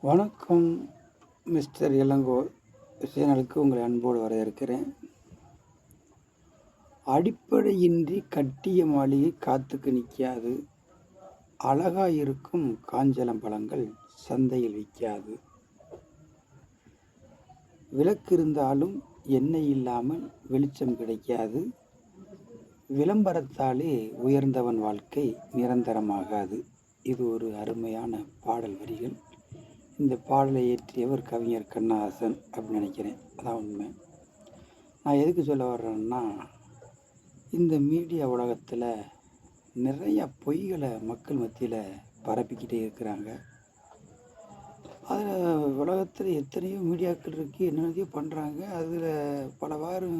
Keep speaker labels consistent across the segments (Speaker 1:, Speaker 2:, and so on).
Speaker 1: வணக்கம் மிஸ்டர் இளங்கோ. சேனலுக்கு உங்களை அன்போடு வரவேற்கிறேன். அடிப்படையின்றி கட்டிய மாளிகை காத்துக்கு நிற்காது. அழகாக இருக்கும் காஞ்சலம் பழங்கள் சந்தையில் விற்காது. விளக்கு இருந்தாலும் எண்ணெய் இல்லாமல் வெளிச்சம் கிடைக்காது. விளம்பரத்தாலே உயர்ந்தவன் வாழ்க்கை நிரந்தரமாகாது. இது ஒரு அருமையான பாடல் வரிகள். இந்த பாடலை இயற்றியவர் கவிஞர் கண்ணஹாசன் அப்படின்னு நினைக்கிறேன். அதான் உண்மை. நான் எதுக்கு சொல்ல வர்றேன்னா இந்த மீடியா உலகத்தில் நிறைய பொய்களை மக்கள் மத்தியில் பரப்பிக்கிட்டே இருக்கிறாங்க. அதில் உலகத்தில் எத்தனையோ மீடியாக்கள் இருக்குது என்னென்னதையும் பண்ணுறாங்க அதில் பலவாறு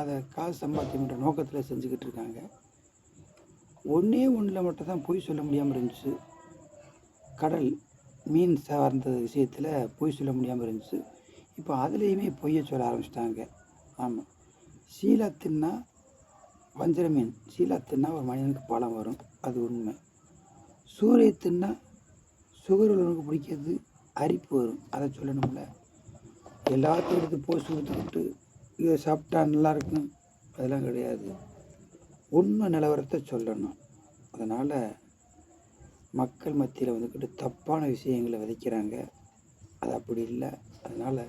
Speaker 1: அதை காசு சம்பாத்தியம்ன்ற நோக்கத்தில் செஞ்சுக்கிட்டு இருக்காங்க. ஒன்றே ஒன்றில் மட்டும் தான் பொய் சொல்ல முடியாமல் இருந்துச்சு. கடல் மீன் சார்ந்த விஷயத்தில் பொய் சொல்ல முடியாமல் இருந்துச்சு. இப்போ அதுலேயுமே பொய்யை சொல்ல ஆரம்பிச்சிட்டாங்க. ஆமாம் சீலா தின்னா வஞ்சர மீன். சீலா தின்னா ஒரு மனிதனுக்கு பலம் வரும். அது உண்மை. சூரிய தின்னா சுகர் உள்ளவனுக்கு பிடிக்கிறது அரிப்பு வரும். அதை சொல்லணும்ல. எல்லாத்தையும் எடுத்து போஸ்ட் கொடுத்துக்கிட்டு இதை சாப்பிட்டா நல்லா இருக்கும் அதெல்லாம் கிடையாது. உண்மை நிலவரத்தை சொல்லணும். அதனால் மக்கள் மத்தியில் வந்துக்கிட்டு தப்பான விஷயங்களை விதைக்கிறாங்க. அது அப்படி இல்லை. அதனால்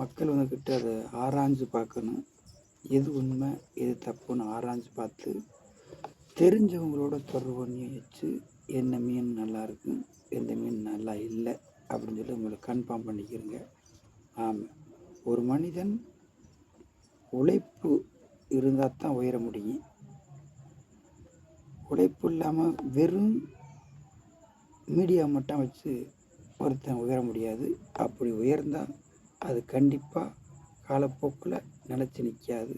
Speaker 1: மக்கள் வந்துக்கிட்டு அதை ஆராய்ஞ்சு பார்க்கணும். எது உண்மை எது தப்புன்னு ஆராய்ஞ்சு பார்த்து தெரிஞ்சவங்களோட தொடர்பு பண்ணி வச்சு என்ன மீன் நல்லா இருக்கும் எந்த மீன் நல்லா இல்லை அப்படின்னு சொல்லி உங்களை கன்ஃபார்ம் பண்ணிக்கிறங்க. ஆமாம் ஒரு மனிதன் உழைப்பு இருந்தால் தான் உயர முடியும். உழைப்பு இல்லாமல் வெறும் மீடியா மட்டும் வச்சு ஒருத்தன் உயர முடியாது. அப்படி உயர்ந்தால் அது கண்டிப்பாக காலப்போக்கில் நிலச்சி நிற்காது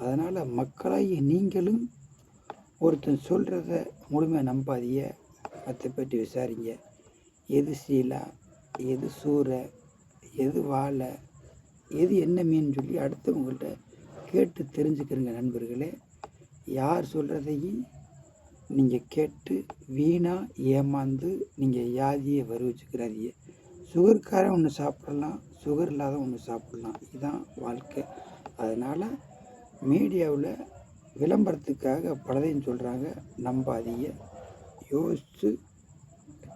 Speaker 1: அதனால் மக்களாகி நீங்களும் ஒருத்தன் சொல்கிறத முழுமையாக நம்பாதீங்க. மற்ற பற்றி விசாரிங்க. எது சீலா எது சூறை எது வாழை எது என்ன மீன் சொல்லி அடுத்தவங்கள்ட்ட கேட்டு தெரிஞ்சுக்கிறங்க நண்பர்களே. யார் சொல்கிறதையும் நீங்கள் கேட்டு வீணாக ஏமாந்து நீங்கள் வியாதியை வருவிச்சுக்கிறாதீங்க. சுகர்கார ஒன்று சாப்பிடலாம் சுகர் இல்லாத ஒன்று சாப்பிடலாம். இதுதான் வாழ்க்கை. அதனால் மீடியாவில் விளம்பரத்துக்காக பலதையும் சொல்கிறாங்க நம்பாதீங்க. யோசித்து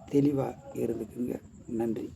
Speaker 1: தெளிவாக இருந்துக்குங்க. நன்றி.